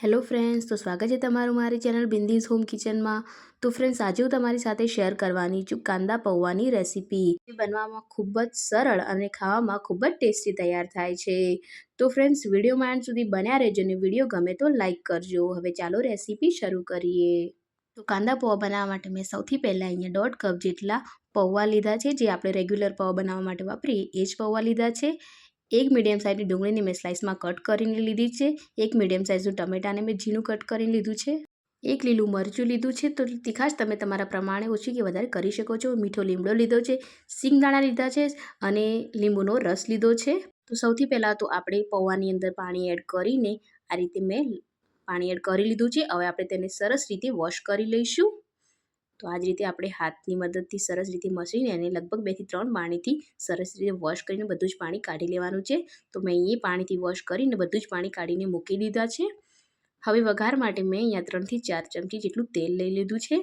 Hello friends, તો સ્વાગત છે તમારું મારી ચેનલ બિંદીઝ હોમ કિચનમાં. તો ફ્રેન્ડ્સ, આજે હું તમારી સાથે શેર કરવાની છું કાંદા પૌવાની રેસીપી. જે બનવામાં ખૂબ જ સરળ અને ખાવામાં ખૂબ જ ટેસ્ટી તૈયાર થાય છે. તો ફ્રેન્ડ્સ, વિડીયોમાં એન્ડ સુધી બન્યા રહેજો અને વીડિયો ગમે તો લાઇક કરજો. હવે ચાલો રેસીપી શરૂ કરીએ. તો કાંદા પૌવા બનાવવા માટે મેં સૌથી પહેલાં અહીંયા દોઢ કપ જેટલા પૌવા લીધા છે. જે આપણે રેગ્યુલર પૌવા બનાવવા માટે વાપરીએ એ જ પૌવા લીધા છે. એક મીડિયમ સાઇઝની ડુંગળીને મેં સ્લાઇસમાં કટ કરીને લીધી છે. એક મીડિયમ સાઇઝનું ટમેટાને મેં ઝીણું કટ કરીને લીધું છે. એક લીલું મરચું લીધું છે. તો તીખાશ, તમે તમારા પ્રમાણે ઓછી કે વધારે કરી શકો છો. મીઠો લીમડો લીધો છે. સિંગદાણા લીધા છે અને લીંબુનો રસ લીધો છે. તો સૌથી પહેલાં તો આપણે પૌવાની અંદર પાણી એડ કરીને આ રીતે મેં પાણી એડ કરી લીધું છે. હવે આપણે તેને સરસ રીતે વોશ કરી લઈશું. તો આ જ રીતે આપણે હાથની મદદથી સરસ રીતે મસળીને એને લગભગ બેથી ત્રણ પાણીથી સરસ રીતે વોશ કરીને બધું જ પાણી કાઢી લેવાનું છે. તો મેં અહીંયા પાણીથી વોશ કરીને બધું જ પાણી કાઢીને મૂકી દીધા છે. હવે વઘાર માટે મેં અહીંયા ત્રણથી ચાર ચમચી જેટલું તેલ લઈ લીધું છે.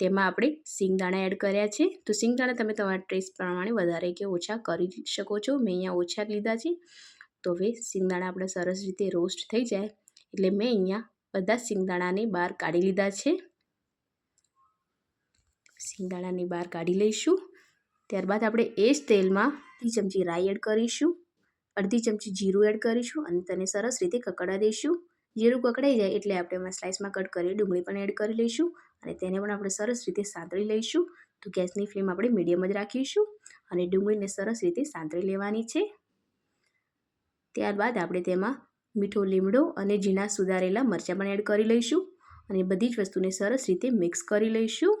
તેમાં આપણે સિંગદાણા એડ કર્યા છે. તો સિંગદાણા તમે તમારા ટેસ્ટ પ્રમાણે વધારે કે ઓછા કરી શકો છો. મેં અહીંયા ઓછા લીધા છે. તો હવે સિંગદાણા આપણે સરસ રીતે રોસ્ટ થઈ જાય. એટલે મેં અહીંયા બધા સિંગદાણાને બહાર કાઢી લીધા છે. સિંગદાણાની બહાર કાઢી લઈશું. ત્યારબાદ આપણે એ જ તેલમાં અડધી ચમચી રાઈ એડ કરીશું. અડધી ચમચી જીરું એડ કરીશું અને તેને સરસ રીતે કકડા દઈશું. જીરું કકડાઈ જાય એટલે આપણે એમાં સ્લાઇસમાં કટ કરી ડુંગળી પણ એડ કરી લઈશું અને તેને પણ આપણે સરસ રીતે સાંતળી લઈશું. તો ગેસની ફ્લેમ આપણે મીડિયમ જ રાખીશું અને ડુંગળીને સરસ રીતે સાંતળી લેવાની છે. ત્યારબાદ આપણે તેમાં મીઠો લીમડો અને ઝીણા સુધારેલા મરચાં પણ એડ કરી લઈશું અને બધી જ વસ્તુને સરસ રીતે મિક્સ કરી લઈશું.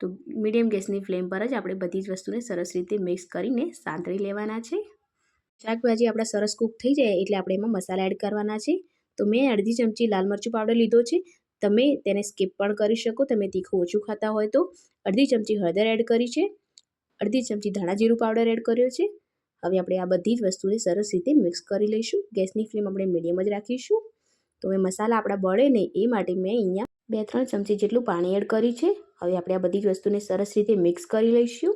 તો મીડિયમ ગેસની ફ્લેમ પર જ આપણે બધી જ વસ્તુને સરસ રીતે મિક્સ કરીને સાંતળી લેવાના છે. શાકભાજી આપણા સરસ કૂક થઈ જાય એટલે આપણે એમાં મસાલા એડ કરવાના છે. તો મેં અડધી ચમચી લાલ મરચું પાવડર લીધો છે. તમે તેને સ્કીપ પણ કરી શકો, તમે તીખું ઓછું ખાતા હોય તો. અડધી ચમચી હળદર એડ કરી છે. અડધી ચમચી ધાણા જીરું પાવડર એડ કર્યો છે. હવે આપણે આ બધી જ વસ્તુને સરસ રીતે મિક્સ કરી લઈશું. ગેસની ફ્લેમ આપણે મીડિયમ જ રાખીશું. તો હવે મસાલા આપણા બળે નહીં એ માટે મેં અહીંયા બે ત્રણ ચમચી જેટલું પાણી એડ કર્યું છે. હવે આપણે આ બધી જ વસ્તુને સરસ રીતે મિક્સ કરી લઈશું.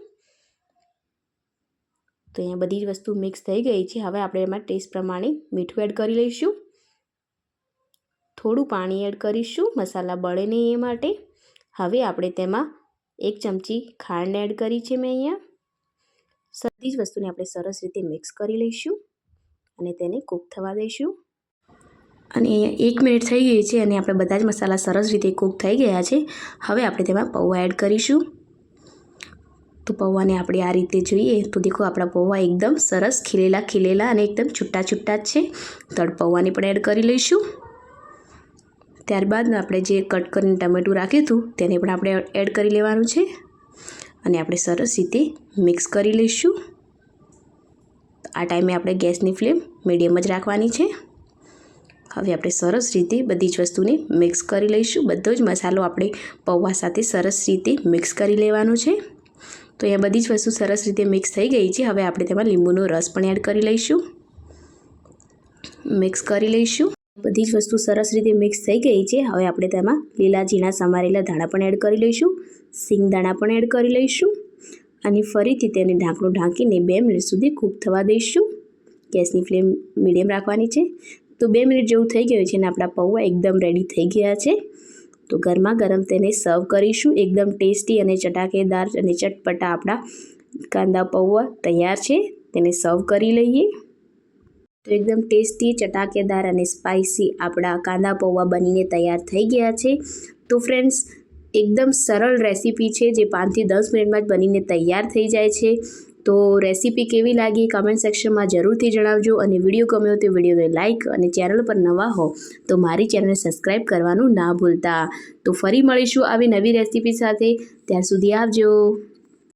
તો અહીંયા બધી જ વસ્તુ મિક્સ થઈ ગઈ છે. હવે આપણે એમાં ટેસ્ટ પ્રમાણે મીઠું એડ કરી લઈશું. થોડું પાણી એડ કરીશું મસાલા બળે નહીં એ માટે. હવે આપણે તેમાં એક ચમચી ખાંડ એડ કરી છે મેં અહીંયા. બધી જ વસ્તુને આપણે સરસ રીતે મિક્સ કરી લઈશું અને તેને કૂક થવા દઈશું. અને એક મિનિટ થઈ ગઈ છે અને આપણે બધા જ મસાલા સરસ રીતે કૂક થઈ ગયા છે. હવે આપણે તેમાં પૌવા એડ કરીશું. તો પૌવાને આપણે આ રીતે જોઈએ તો દેખો આપણા પૌવા એકદમ સરસ ખીલેલા ખીલેલા અને એકદમ છૂટા છૂટા જ છે. તળ પૌવાને પણ એડ કરી લઈશું. ત્યારબાદ આપણે જે કટ કરીને ટમેટું રાખ્યું હતું તેને પણ આપણે એડ કરી લેવાનું છે. અને આપણે સરસ રીતે મિક્સ કરી લઈશું. આ ટાઈમે આપણે ગેસની ફ્લેમ મીડિયમ જ રાખવાની છે. હવે આપણે સરસ રીતે બધી જ વસ્તુને મિક્સ કરી લઈશું. બધો જ મસાલો આપણે પૌવા સાથે સરસ રીતે મિક્સ કરી લેવાનો છે. તો અહીંયા બધી જ વસ્તુ સરસ રીતે મિક્સ થઈ ગઈ છે. હવે આપણે તેમાં લીંબુનો રસ પણ એડ કરી લઈશું. મિક્સ કરી લઈશું. બધી જ વસ્તુ સરસ રીતે મિક્સ થઈ ગઈ છે. હવે આપણે તેમાં લીલા ઝીણા સમારેલા ધાણા પણ એડ કરી લઈશું. સિંગ દાણા પણ એડ કરી લઈશું. અને ફરીથી તેને ઢાંકણું ઢાંકીને બે મિનિટ સુધી કૂક થવા દઈશું. ગેસની ફ્લેમ મીડિયમ રાખવાની છે. તો બે મિનિટ જેવું થઈ ગયું છે અને આપણા પૌવા એકદમ રેડી થઈ ગયા છે. તો ગરમા ગરમ તેને સર્વ કરીશું. એકદમ ટેસ્ટી અને ચટાકેદાર અને ચટપટા આપણા કાંદા પૌવા તૈયાર છે. તેને સર્વ કરી લઈએ. તો એકદમ ટેસ્ટી ચટાકેદાર અને સ્પાઇસી આપણા કાંદા પૌવા બનીને તૈયાર થઈ ગયા છે. તો ફ્રેન્ડ્સ એકદમ સરળ રેસીપી છે જે પાંચથી દસ મિનિટમાં જ બનીને તૈયાર થઈ જાય છે. તો રેસીપી કેવી લાગી કમેન્ટ સેક્શનમાં જરૂરથી જણાવજો અને વીડિયો ગમ્યો તો વિડીયોને લાઇક અને ચેનલ પર નવા હો તો મારી ચેનલને સબસ્ક્રાઈબ કરવાનું ના ભૂલતા. તો ફરી મળીશું આવી નવી રેસીપી સાથે. ત્યાં સુધી આવજો.